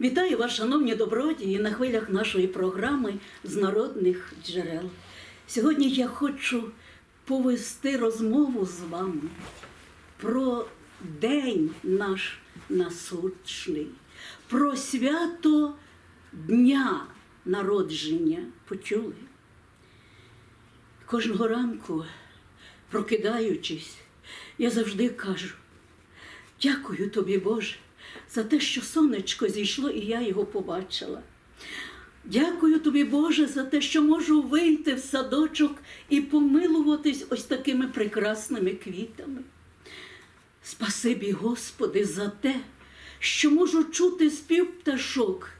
Вітаю вас, шановні добродії, на хвилях нашої програми з народних джерел. Сьогодні я хочу повести розмову з вами про день наш насущний, про свято Дня народження. Почули? Кожного ранку, прокидаючись, я завжди кажу: дякую тобі, Боже, за те, що сонечко зійшло і я його побачила. Дякую тобі, Боже, за те, що можу вийти в садочок і помилуватись ось такими прекрасними квітами. Спасибі, Господи, за те, що можу чути спів пташок.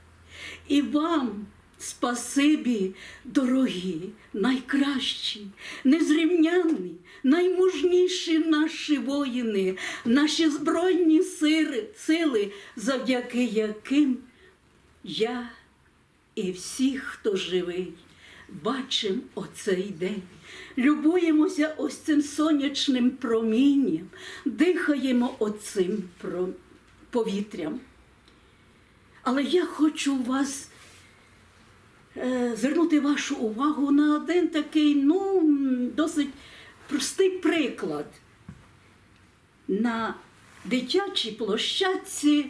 І вам спасибі, дорогі, найкращі, незрівнянні, наймужніші наші воїни, наші збройні сили, сили, завдяки яким я і всі, хто живий, бачимо оцей день. Любуємося ось цим сонячним промінням, дихаємо оцим повітрям. Але я хочу вас звернути вашу увагу на один такий, ну, досить простий приклад. На дитячій площадці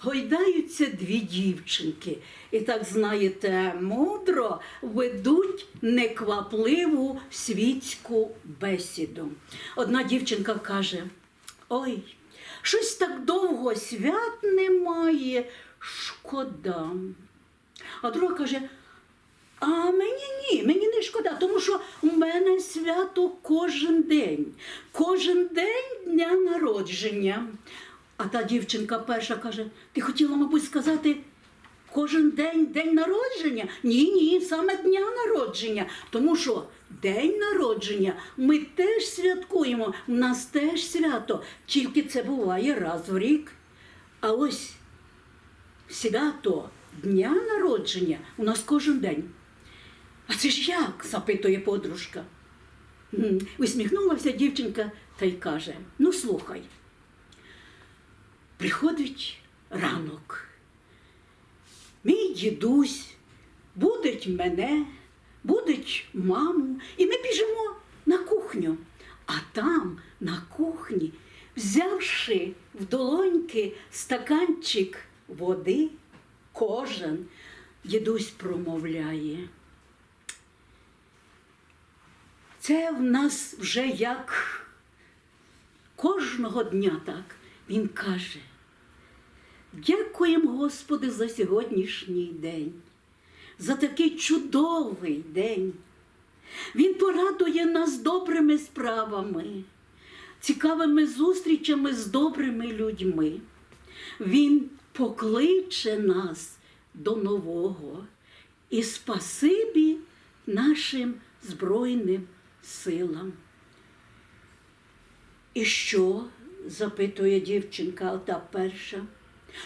гойдаються дві дівчинки. І так, знаєте, мудро ведуть неквапливу світську бесіду. Одна дівчинка каже: Ой, щось так довго свят немає, шкода. А друга каже: а мені ні, мені не шкода, тому що у мене свято кожен день, кожен день дня народження. А та дівчинка перша каже: ти хотіла, мабуть, сказати. Кожен день день народження? Ні, ні, саме дня народження. Тому що день народження ми теж святкуємо, у нас теж свято, тільки це буває раз в рік. А ось свято дня народження у нас кожен день. А це ж як? запитує подружка. Усміхнулася дівчинка та й каже: Ну, слухай, приходить ранок. Мій дідусь будить мене, будить маму, і ми біжимо на кухню. А там, на кухні, взявши в долоньки стаканчик води, кожен дідусь промовляє. Це в нас вже як кожного дня так. Він каже. Дякуємо, Господи, за сьогоднішній день, за такий чудовий день. Він порадує нас добрими справами, цікавими зустрічами з добрими людьми. Він покличе нас до нового і спасибі нашим Збройним силам. І що? запитує дівчинка, ота перша.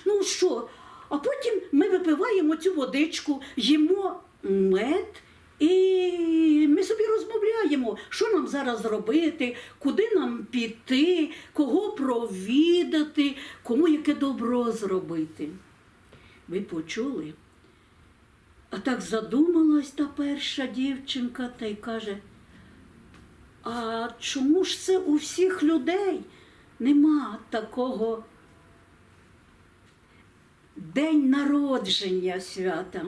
Ну що? А потім ми випиваємо цю водичку, їмо мед, і нам зараз робити, куди нам піти, кого провідати, кому яке добро зробити. Ви почули? А так задумалась та перша дівчинка та й каже, а чому ж це у всіх людей нема такого день народження свята?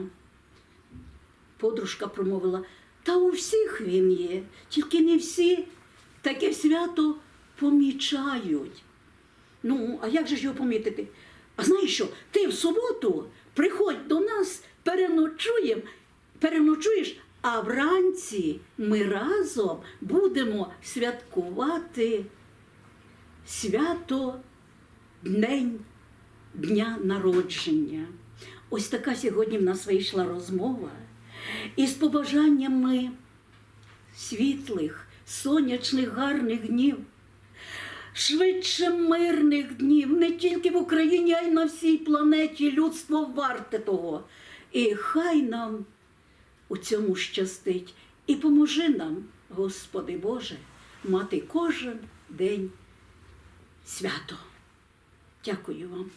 Подружка промовила, та у всіх він є, тільки не всі таке свято помічають. Ну, а як же ж його помітити? А знаєш що? Ти в суботу приходь до нас, переночуємо, переночуєш, а вранці ми разом будемо святкувати свято День Дня народження. Ось така сьогодні в нас вийшла розмова. І з побажаннями світлих, сонячних, гарних днів швидше мирних днів, не тільки в Україні, а й на всій планеті. Людство варте того. І хай нам у цьому щастить. І поможи нам, Господи Боже, мати кожен день свято. Дякую вам.